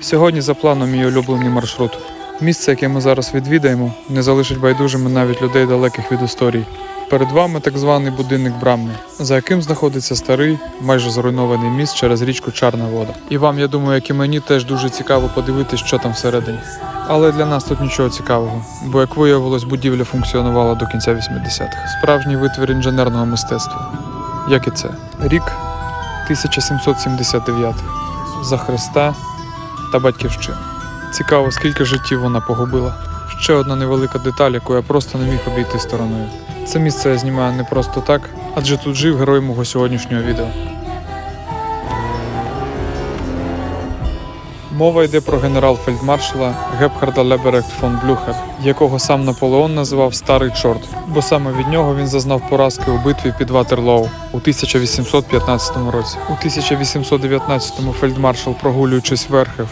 Сьогодні за планом мій улюблений маршрут. Місце, яке ми зараз відвідаємо, не залишить байдужими навіть людей далеких від історій. Перед вами так званий будинок Брамни, за яким знаходиться старий, майже зруйнований міст через річку Чарна вода. І вам, я думаю, як і мені, теж дуже цікаво подивитись, що там всередині. Але для нас тут нічого цікавого, бо як виявилось, будівля функціонувала до кінця 80-х. Справжній витвір інженерного мистецтва. Як і це? Рік 1779. За Христа та батьківщину. Цікаво, скільки життів вона погубила. Ще одна невелика деталь, яку я просто не міг обійти стороною. Це місце я знімаю не просто так, адже тут жив герой мого сьогоднішнього відео. Мова йде про генерал-фельдмаршала Гепхарда Леберехт фон Блюхер, якого сам Наполеон називав Старий Чорт, бо саме від нього він зазнав поразки у битві під Ватерлоу у 1815 році. У 1819-му фельдмаршал, прогулюючись верхи,